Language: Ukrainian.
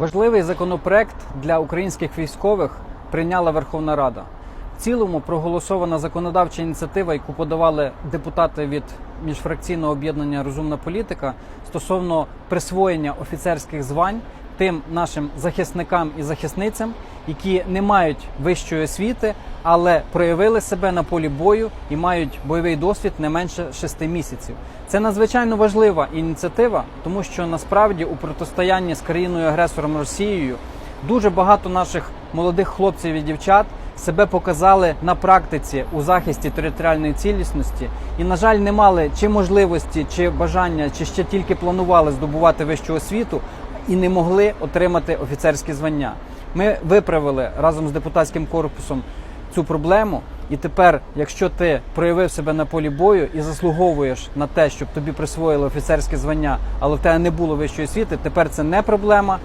Важливий законопроект для українських військових прийняла Верховна Рада. В цілому проголосована законодавча ініціатива, яку подавали депутати від міжфракційного об'єднання Розумна політика стосовно присвоєння офіцерських звань тим нашим захисникам і захисницям, які не мають вищої освіти, але проявили себе на полі бою і мають бойовий досвід не менше шести місяців. Це надзвичайно важлива ініціатива, тому що насправді у протистоянні з країною агресором Росією дуже багато наших молодих хлопців і дівчат себе показали на практиці у захисті територіальної цілісності і, на жаль, не мали чи можливості, чи бажання, чи ще тільки планували здобувати вищу освіту і не могли отримати офіцерські звання. Ми виправили разом з депутатським корпусом цю проблему. І тепер, якщо ти проявив себе на полі бою і заслуговуєш на те, щоб тобі присвоїли офіцерське звання, але в тебе не було вищої освіти, тепер це не проблема.